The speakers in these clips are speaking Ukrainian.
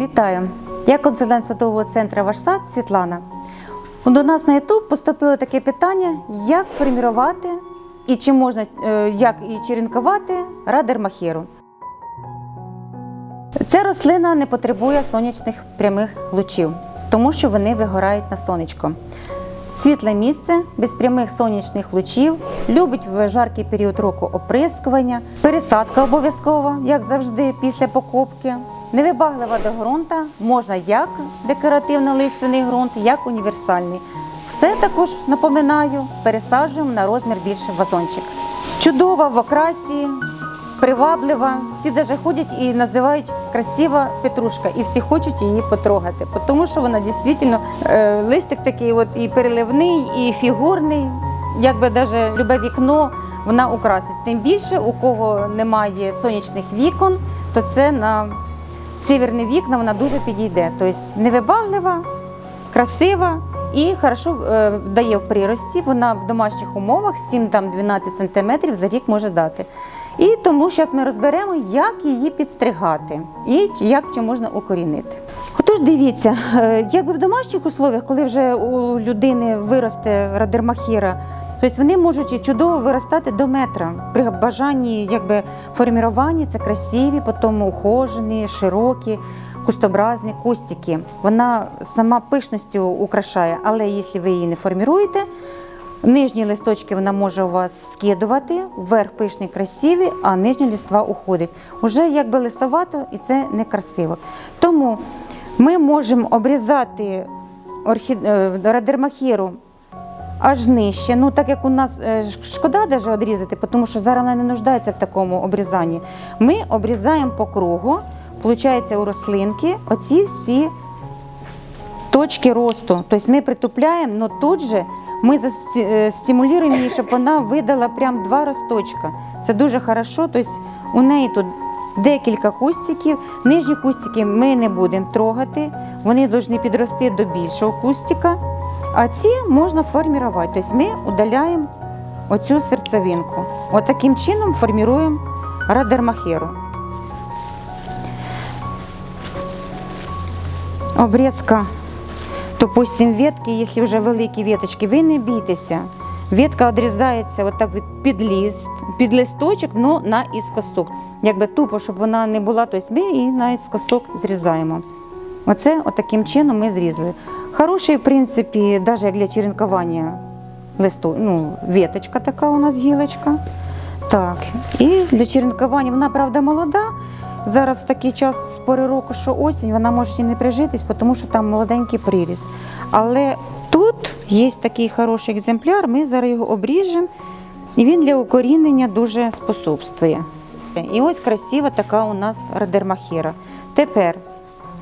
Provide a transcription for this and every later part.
Вітаю! Я консультант садового центру Ваш сад Світлана. До нас на YouTube поступило таке питання, як формувати і чи можна е, як і черенкувати радермахеру. Ця рослина не потребує сонячних прямих лучів, тому що вони вигорають на сонечко. Світле місце без прямих сонячних лучів, любить в жаркий період року оприскування, пересадка обов'язкова, як завжди, після покупки. Невибаглива до ґрунта можна як декоративно-лиственний ґрунт, як універсальний. Все також напоминаю, пересаджуємо на розмір більше вазончик. Чудова в окрасі, приваблива. Всі навіть ходять і називають красива петрушка, і всі хочуть її потрогати, тому що вона дійсно е, листик такий, от і переливний, і фігурний. Якби навіть любе вікно вона украсить. Тим більше, у кого немає сонячних вікон, то це на северні вікна вона дуже підійде. Тобто невибаглива, красива і хорошо е, дає в прирості. Вона в домашніх умовах 7-12 см за рік може дати. І тому зараз ми розберемо, як її підстригати і як чи можна укорінити. Отож, дивіться, е, якби в домашніх условиях, коли вже у людини виросте радермахіра, тобто вони можуть чудово виростати до метра. При бажанні якби, формірування це красиві, потім ухожені, широкі, кустобразні кустики. Вона сама пишністю украшає, але якщо ви її не форміруєте, Нижні листочки вона може у вас скидувати, вверх пишні красиві, а нижні листва уходить. Уже якби листовато і це некрасиво. Тому ми можемо обрізати орхід... е, радермахіру аж нижче. Ну, так як у нас е, шкода даже обрізати, тому що зараз вона не нуждається в такому обрізанні. Ми обрізаємо по кругу, виходить, у рослинки оці всі точки росту. Тобто ми притупляємо, але тут же ми е, стимулюємо її, щоб вона видала прям два росточка. Це дуже хорошо. Тобто у неї тут декілька кустиків. Нижні кустики ми не будемо трогати, вони повинні підрости до більшого кустика. А ці можна формувати. Тобто ми удаляємо оцю серцевинку. Отаким чином формуємо радермахеру. Обрізка допустим, ветки, якщо вже великі веточки, ви не бійтеся. Ветка відрізається отак від під, лист, під листочок, але на іскосок. Якби тупо, щоб вона не була, тобто ми її на іскосок зрізаємо. Оце отаким чином ми зрізали. Хороший, в принципі, навіть як для черенкування листу, ну, веточка така у нас гілочка. Так, і для черенкування вона, правда, молода. Зараз такий час пори року, що осінь, вона може і не прижитись, тому що там молоденький приріст. Але тут є такий хороший екземпляр, ми зараз його обріжемо, і він для укорінення дуже способствує. І ось красива така у нас радермахера. Тепер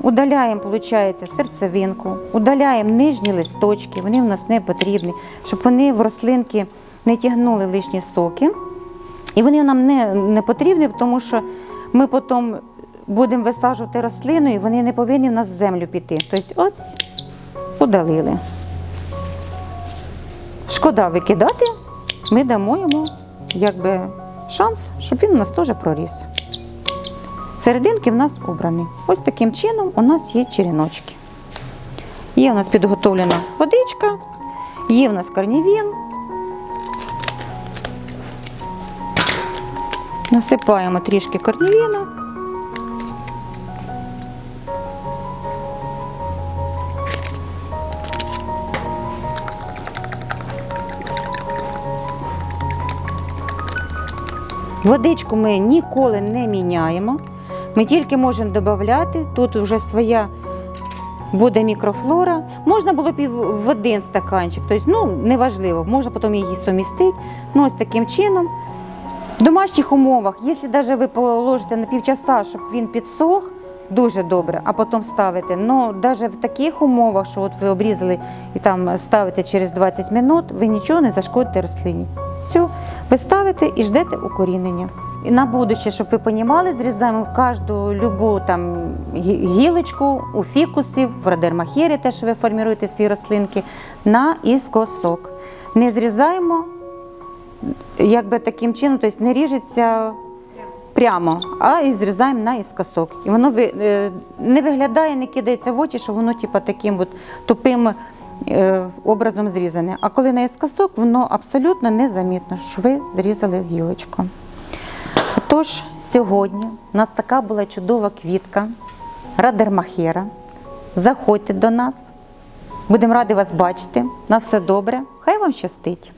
удаляємо, виходить, серцевинку, удаляємо нижні листочки, вони в нас не потрібні, щоб вони в рослинки не тягнули лишні соки. І вони нам не, не потрібні, тому що ми потім будемо висаджувати рослину, і вони не повинні в нас в землю піти. Тобто, ось удалили. Шкода викидати, ми дамо йому якби, шанс, щоб він у нас теж проріс. Серединки в нас убрані. Ось таким чином у нас є черіночки. Є у нас підготовлена водичка, є у нас корнівін. Насипаємо трішки корнівіну. Водичку ми ніколи не міняємо. Ми тільки можемо додати. Тут вже своя буде мікрофлора. Можна було б і в один стаканчик, тобто, ну, неважливо, можна потім її сумістити. Ну, ось таким чином. В домашніх умовах, якщо навіть ви положите на півчаса, щоб він підсох, дуже добре, а потім ставите. Ну, навіть в таких умовах, що от ви обрізали і там ставите через 20 минут, ви нічого не зашкодите рослині. Все, ви ставите і ждете укорінення. І на будуще, щоб ви розуміли, зрізаємо кожну любу там гілочку у фікусів, в радермахері, те, що ви формуєте свої рослинки, на іскосок. Не зрізаємо якби таким чином, тобто не ріжеться прямо, а і зрізаємо наіскосок. І воно е, не виглядає, не кидається в очі, що воно типу, таким от тупим е, образом зрізане. А коли наіскосок, воно абсолютно незамітно, що ви зрізали гілочку. Отож, сьогодні у нас така була чудова квітка Радермахера. Заходьте до нас. Будемо раді вас бачити. На все добре. Хай вам щастить.